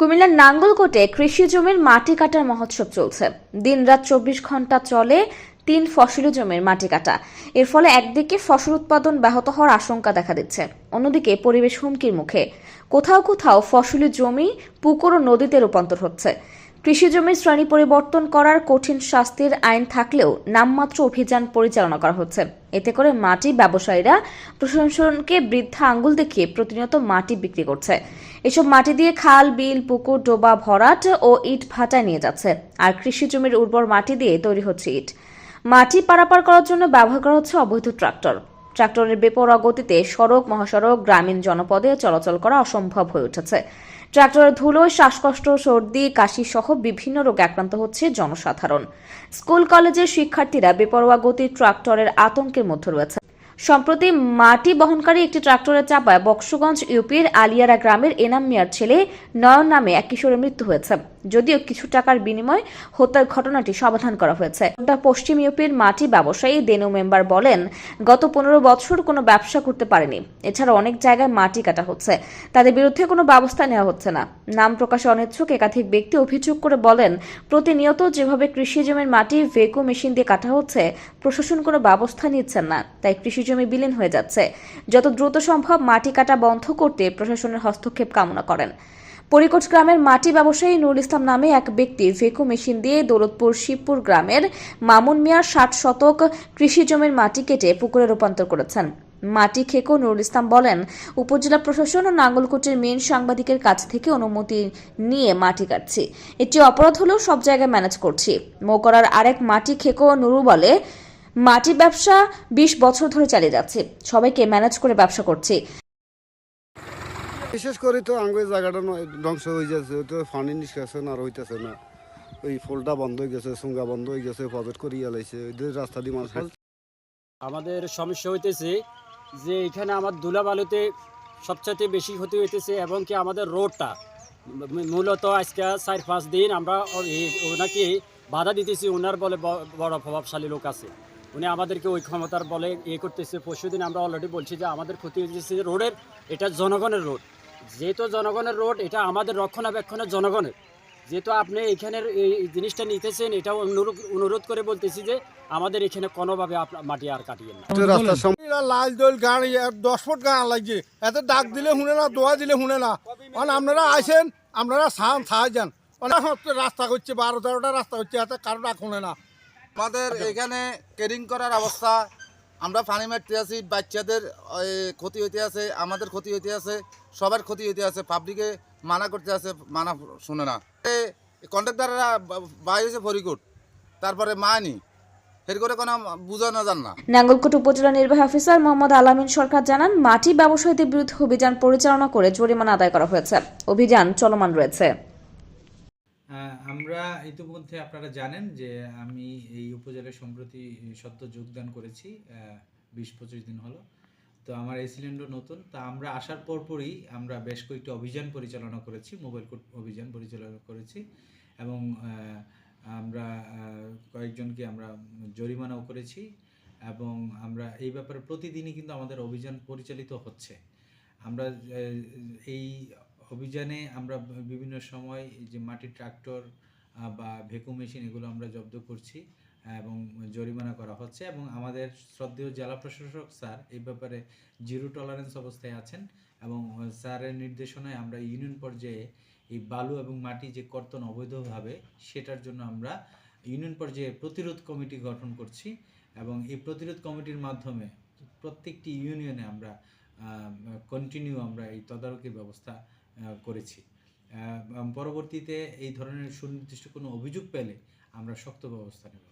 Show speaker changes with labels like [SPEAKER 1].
[SPEAKER 1] কুমিল্লার নাঙ্গলকোটে কৃষি জমির মাটি কাটার মহোৎসব চলছে। দিনরাত চব্বিশ ঘণ্টা চলে তিন ফসলি জমির মাটি কাটা। এর ফলে একদিকে ফসল উৎপাদন ব্যাহত হওয়ার আশঙ্কা দেখা দিচ্ছে, অন্যদিকে পরিবেশ হুমকির মুখে। কোথাও কোথাও ফসলি জমি, পুকুর ও নদীতে রূপান্তর হচ্ছে। কৃষি জমির শ্রেণি পরিবর্তন করার কঠিন শাস্তির আইন থাকলেও নামমাত্র অভিযান পরিচালনা করা হচ্ছে। এতে করে মাটি ব্যবসায়ীরা প্রশাসনকে বৃদ্ধা আঙ্গুল দেখিয়ে প্রতিনিয়ত মাটি বিক্রি করছে। এসব মাটি দিয়ে খাল, বিল, পুকুর, ডোবা, ভরাট ও ইট ভাটায় নিয়ে যাচ্ছে। আর কৃষি জমির উর্বর মাটি দিয়ে তৈরি হচ্ছে ইট। মাটি পারাপার করার জন্য ব্যবহার করা হচ্ছে অবৈধ ট্রাক্টর। ট্রাক্টরের বেপরোয়া গতিতে সড়ক, মহাসড়ক, গ্রামীণ জনপদে চলাচল করা অসম্ভব হয়ে উঠেছে। ট্রাক্টরের ধুলোয় শ্বাসকষ্ট, সর্দি, কাশি সহ বিভিন্ন রোগে আক্রান্ত হচ্ছে জনসাধারণ। স্কুল, কলেজের শিক্ষার্থীরা বেপরোয়া গতির ট্রাক্টরের আতঙ্কের মধ্যে রয়েছে। সম্প্রতি মাটি বহনকারী একটি ট্রাক্টরের চাপায় বক্সগঞ্জ ইউপির আলিয়ারা গ্রামের এনাম মিয়ার ছেলে নয়ন নামে এক কিশোরের মৃত্যু হয়েছে। যদিও কিছু টাকার বিনিময়ে হত্যার ঘটনাটি সমাধান করা হয়েছে। পশ্চিম ইউপির মাটি ব্যবসায়ী দেনু মেম্বার বলেন, গত পনেরো বছর কোনো ব্যবসা করতে পারেনি। এছাড়া অনেক জায়গায় মাটি কাটা হচ্ছে। তাদের বিরুদ্ধে কোনো ব্যবস্থা নেওয়া হচ্ছে না। নাম প্রকাশে অনিচ্ছুক একাধিক ব্যক্তি অভিযোগ করে বলেন, প্রতিনিয়ত যেভাবে কৃষি জমির মাটি ভেকু মেশিন দিয়ে কাটা হচ্ছে, প্রশাসন কোনো ব্যবস্থা নিচ্ছেন না। তাই কৃষি জমি বিলীন হয়ে যাচ্ছে। যত দ্রুত সম্ভব মাটি কাটা বন্ধ করতে প্রশাসনের হস্তক্ষেপ কামনা করেন। পরিকট গ্রামের মাটি ব্যবসায়ী নুরুল ইসলাম নামে এক ব্যক্তি ভেকু মেশিন দিয়ে দৌলতপুর শিবপুর গ্রামের মামুন মিয়ার ষাট শতক কৃষি জমির মাটি কেটে পুকুরে রূপান্তর করেছেন। মাটি খেকো নুরুল ইসলাম বলেন, উপজেলা প্রশাসন ও নাঙ্গলকোটের মেন সাংবাদিকের কাছ থেকে অনুমতি নিয়ে মাটি কাটছি। এটি অপরাধ হলেও সব জায়গায় ম্যানেজ করছি। মৌকরার আরেক মাটি খেকো নুরু বলে মাটি ব্যবসা বিশ বছর ধরে চালিয়ে যাচ্ছে। সবাইকে ম্যানেজ করে ব্যবসা করছি।
[SPEAKER 2] বিশেষ করে তো আঙ্গুর জায়গাটা ধ্বংস হয়ে যাচ্ছে, তো পানি নিষ্কাশন আর হইতেছে না। ওই ফুলটা বন্ধ হয়ে গেছে, সুঙ্গা বন্ধ হয়ে গেছে, প্রজেক্ট করিয়া লাইছে রাস্তা দিয়ে মানুষ
[SPEAKER 3] আমাদের সমস্যা হইতেছে যে এখানে আমার ধুলাবালুতে সবচাইতে বেশি ক্ষতি হইতেছে এবং কি আমাদের রোডটা। মূলত আজকে চার পাঁচ দিন আমরা ওনাকে বাধা দিতেছি, ওনার বলে বড় প্রভাবশালী লোক আছে। উনি আমাদেরকে ওই ক্ষমতার বলে ইয়ে করতেছে। পরশুদিন আমরা অলরেডি বলছি যে আমাদের ক্ষতি হয়েছে রোডের, এটা জনগণের রোড। যেহেতু জনগণের রোড এটা আমাদের রক্ষণাবেক্ষণের জনগণের। যেহেতু আপনি এখানের এই জিনিসটা নিতেছেন এটা অনুরোধ অনুরোধ করে বলতেছি যে আমাদের এখানে কোনোভাবে মাটি আর কাটিয়েন না।
[SPEAKER 4] লাল দোল গান দশ ফুট গান লাগছে। এত ডাক দিলে শুনে না দোয়া দিলে শুনে না। কারণ আপনারা আসেন আপনারা সান সাহায্য যান। অনেক রাস্তা করছে বারো তেরোটা রাস্তা হচ্ছে এত কারও ডাক শুনে না।
[SPEAKER 5] আমাদের এখানে কেরিং করার অবস্থা আমরা পানি মারতে আছি বাচ্চাদের ক্ষতি হইতে আছে আমাদের ক্ষতি হইতে আছে। সবার ক্ষতি হইতে আছে পাবলিকে মানা করতে আছে মানা শুনে না। কন্ট্রাক্টাররা বাই হয়েছে ফরিকুট তারপরে মানি এর করে কোনো বুঝানো যান না।
[SPEAKER 1] নাঙ্গলকোট উপজেলা নির্বাহী অফিসার মোহাম্মদ আলামিন সরকার জানান মাটি ব্যবসায়ীদের বিরুদ্ধে অভিযান পরিচালনা করে জরিমানা আদায় করা হয়েছে। অভিযান চলমান রয়েছে।
[SPEAKER 6] আমরা ইতিমধ্যে আপনারা জানেন যে আমি এই উপজেলায় সম্প্রতি সদ্য যোগদান করেছি বিশ পঁচিশ দিন হলো। তো আমার এই সিলিন্ডার নতুন। তা আমরা আসার পরপরই আমরা বেশ কয়েকটি অভিযান পরিচালনা করেছি, মোবাইল কোর্ট অভিযান পরিচালনা করেছি এবং আমরা কয়েকজনকে আমরা জরিমানাও করেছি এবং আমরা এই ব্যাপারে প্রতিদিনই কিন্তু আমাদের অভিযান পরিচালিত হচ্ছে। আমরা এই অভিযানে আমরা বিভিন্ন সময় যে মাটির ট্রাক্টর বা ভেকু মেশিন এগুলো আমরা জব্দ করছি। এবং জরিমানা করা হচ্ছে এবং আমাদের শ্রদ্ধেয় জেলা প্রশাসক স্যার এই ব্যাপারে জিরো টলারেন্স অবস্থায় আছেন এবং স্যারের নির্দেশনায় আমরা ইউনিয়ন পর্যায়ে এই বালু এবং মাটি যে কর্তন অবৈধভাবে সেটার জন্য আমরা ইউনিয়ন পর্যায়ে প্রতিরোধ কমিটি গঠন করছি এবং এই প্রতিরোধ কমিটির মাধ্যমে প্রত্যেকটি ইউনিয়নে আমরা কন্টিনিউ আমরা এই তদারকির ব্যবস্থা করেছি। পরবর্তীতে এই ধরনের সুনির্দিষ্ট কোনো অভিযোগ পেলে আমরা শক্ত ব্যবস্থা নেব।